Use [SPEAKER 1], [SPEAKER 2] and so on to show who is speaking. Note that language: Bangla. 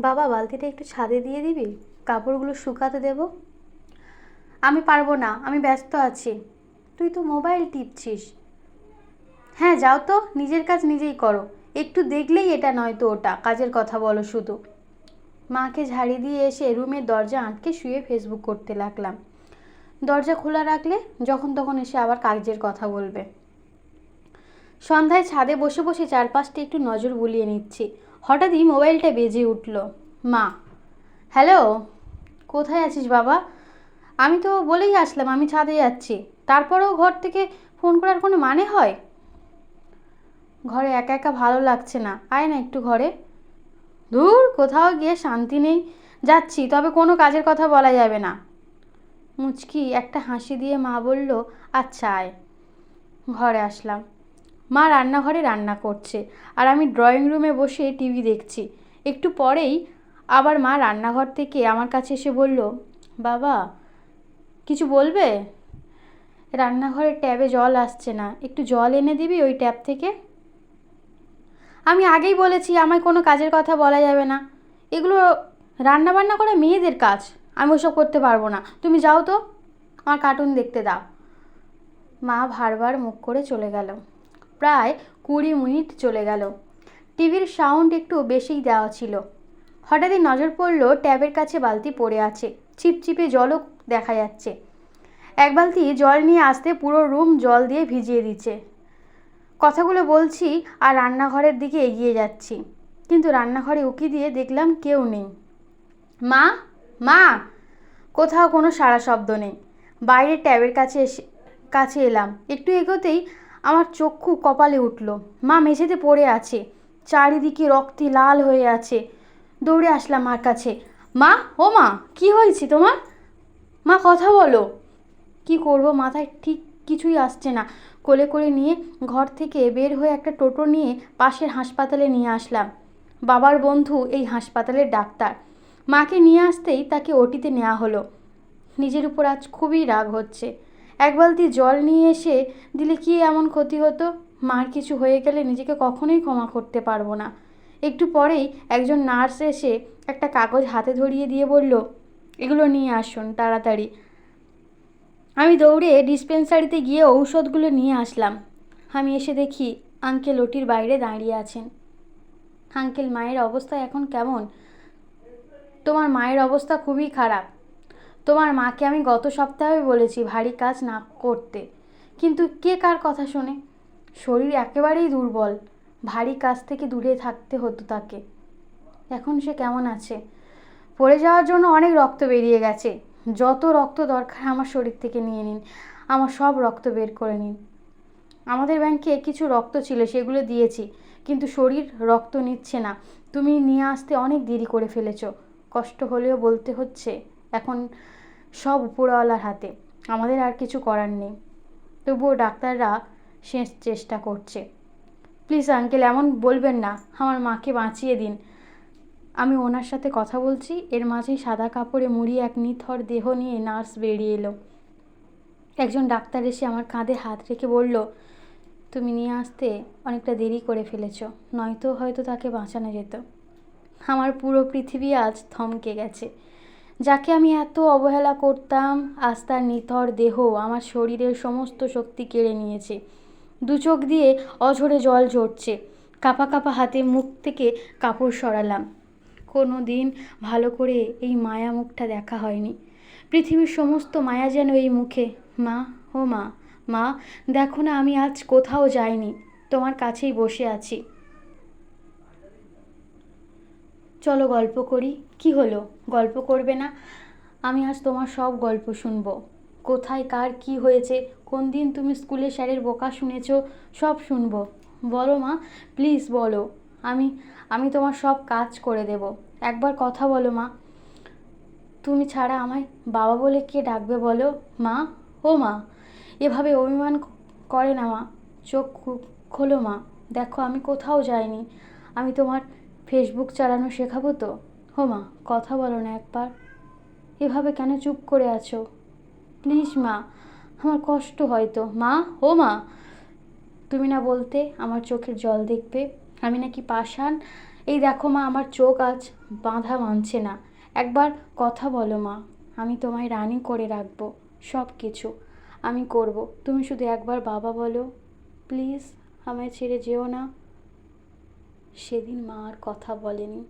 [SPEAKER 1] বাবা, বালতিটা একটু ছাদে দিয়ে দিবি? কাপড়গুলো শুকাতে দেবো। আমি পারব না, আমি ব্যস্ত আছি। তুই তো মোবাইল টিপছিস। হ্যাঁ যাও তো, নিজের কাজ নিজেই করো। একটু দেখলেই এটা নয় তো ওটা, কাজের কথা বলো শুধু। মাকে ঝাড়ি দিয়ে এসে রুমের দরজা আটকে শুয়ে ফেসবুক করতে লাগলাম। দরজা খোলা রাখলে যখন তখন এসে আবার কাজের কথা বলবে। সন্ধ্যায় ছাদে বসে বসে চারপাশটা একটু নজর বুলিয়ে নিচ্ছি। হঠাৎই মোবাইলটা বেজে উঠল। মা, হ্যালো, কোথায় আছিস বাবা? আমি তো বলেই আসলাম, আমি ছাদে যাচ্ছি। তারপরেও ঘর থেকে ফোন করার কোনো মানে হয়? ঘরে একা একা ভালো লাগছে না। আয় না একটু ঘরে। দূর কোথাও গিয়ে শান্তি নেই। যাচ্ছি, তবে কোনো কাজের কথা বলা যাবে না। মুচকি একটা হাসি দিয়ে মা বলল আচ্ছা আয়। ঘরে আসলাম। মা রান্নাঘরে রান্না করছে আর আমি ড্রয়িং রুমে বসে টিভি দেখছি। একটু পরেই আবার মা রান্নাঘর থেকে আমার কাছে এসে বলল, বাবা, কিছু বলবে? রান্নাঘরের ট্যাবে জল আসছে না। একটু জল এনে দিবি ওই ট্যাপ থেকে? আমি আগেই বলেছি, আমায় কোনো কাজের কথা বলা যাবে না। এগুলো রান্না বান্না করা মেয়েদের কাজ। আমি ওসব করতে পারব না। তুমি যাও তো, আমার কার্টুন দেখতে দাও। মা ভারবার মুখ করে চলে গেল। প্রায় কুড়ি মিনিট চলে গেল। টিভির সাউন্ড একটু বেশিই দেওয়া ছিল। হঠাৎই নজর পড়ল ট্যাবের কাছে বালতি পড়ে আছে। চিপচিপে জলও দেখা যাচ্ছে। এক বালতি জল নিয়ে আসতে পুরো রুম জল দিয়ে ভিজিয়ে দিচ্ছে। কথাগুলো বলছি আর রান্নাঘরের দিকে এগিয়ে যাচ্ছি। কিন্তু রান্নাঘরে উকি দিয়ে দেখলাম কেউ নেই। মা? মা? কোথাও কোনো সারা শব্দ নেই। বাইরে ট্যাবের কাছে এসে কাছে এলাম। একটু এগোতেই আমার চক্ষু কপালে উঠল। মা মেঝেতে পড়ে আছে। চারিদিকে রক্তে লাল হয়ে আছে। দৌড়ে আসলাম মার কাছে। মা, ও মা, কি হয়েছে তোমার? মা, কথা বলো। কি করব? মাথায় ঠিক কিছুই আসছে না। কোলে করে নিয়ে ঘর থেকে বের হয়ে একটা টোটো নিয়ে পাশের হাসপাতালে নিয়ে আসলাম। বাবার বন্ধু এই হাসপাতালের ডাক্তার। মাকে নিয়ে আসতেই তাকে ওটিতে নেওয়া হলো। নিজের উপর আজ খুবই রাগ হচ্ছে। এক বালতি জল নিয়ে এসে দিলে কি এমন ক্ষতি হতো? মার কিছু হয়ে গেলে নিজেকে কখনোই ক্ষমা করতে পারব না। একটু পরেই একজন নার্স এসে একটা কাগজ হাতে ধরিয়ে দিয়ে বলল, এগুলো নিয়ে আসুন, তাড়াতাড়ি। আমি দৌড়ে ডিসপেন্সারিতে গিয়ে ঔষধগুলো নিয়ে আসলাম। আমি এসে দেখি আঙ্কেল ওটির বাইরে দাঁড়িয়ে আছেন। আঙ্কেল, মায়ের অবস্থা এখন কেমন? তোমার মায়ের অবস্থা খুবই খারাপ। তোমার মাকে আমি গত সপ্তাহে বলেছি ভারী কাজ না করতে। কিন্তু কে কার কথা শোনে? শরীর একেবারেই দুর্বল। ভারী কাজ থেকে দূরে থাকতে হতো তাকে। এখন সে কেমন আছে? পড়ে যাওয়ার জন্য অনেক রক্ত বেরিয়ে গেছে। যত রক্ত দরকার আমার শরীর থেকে নিয়ে নিন। আমার সব রক্ত বের করে নিন। আমাদের ব্যাংকে কিছু রক্ত ছিল, সেগুলো দিয়েছি। কিন্তু শরীর রক্ত নিচ্ছে না। তুমি নিয়ে আসতে অনেক দেরি করে ফেলেছ। কষ্ট হলেও বলতে হচ্ছে। এখন সব উপরওয়ালার হাতে। আমাদের আর কিছু করার নেই। তবুও ডাক্তাররা শেষ চেষ্টা করছে। প্লিজ আঙ্কেল, এমন বলবেন না। আমার মাকে বাঁচিয়ে দিন। আমি ওনার সাথে কথা বলছি। এর মাঝেই সাদা কাপড়ে মুড়ি এক নিথর দেহ নিয়ে নার্স বেরিয়ে এলো। একজন ডাক্তার এসে আমার কাঁধে হাত রেখে বলল, তুমি নিয়ে আসতে অনেকটা দেরি করে ফেলেছ। নয়তো হয়তো তাকে বাঁচানো যেত। আমার পুরো পৃথিবী আজ থমকে গেছে। যাকে আমি এত অবহেলা করতাম, আজ তার নিথর দেহ আমার শরীরের সমস্ত শক্তি কেড়ে নিয়েছে। দু চোখ দিয়ে অঝরে জল ঝরছে। কাপা কাপা হাতে মুখ থেকে কাপড় সরালাম। কোনো দিন ভালো করে এই মায়া মুখটা দেখা হয়নি। পৃথিবীর সমস্ত মায়া যেন এই মুখে। মা, ও মা মা, দেখো না আমি আজ কোথাও যাইনি, তোমার কাছেই বসে আছি। চলো গল্প করি। কি হলো? গল্প করবে না? আমি আজ তোমার সব গল্প শুনব। কোথায়, কার, কি হয়েছে? কোন দিন তুমি স্কুলে স্যারের বোকা শুনেছো? সব শুনব। বলো মা প্লিজ বলো। আমি আমি তোমার সব কাজ করে দেব। একবার কথা বলো মা। তুমি ছাড়া আমায় বাবা বলে কে ডাকবে বলো? মা, ও মা, এভাবে অভিমান করে না মা। চোখ খোলো মা। দেখো আমি কোথাও যাইনি। আমি তোমার ফেসবুক চালানো শেখাবো তো? হো মা, কথা বলো না একবার। এভাবে কেন চুপ করে আছো? প্লিজ মা, আমার কষ্ট হয়তো মা, ও মা, তুমি না বলতে আমার চোখের জল দেখবে। আমি নাকি পাষাণ। এই দেখো মা, আমার চোখ আজ বাঁধা মানছে না। একবার কথা বলো মা, আমি তোমায় রানি করে রাখব সব কিছু আমি করব। তুমি শুধু একবার বাবা বলো, প্লিজ, আমায় ছেড়ে যেও না। সেদিন মা আর কথা বলেনি।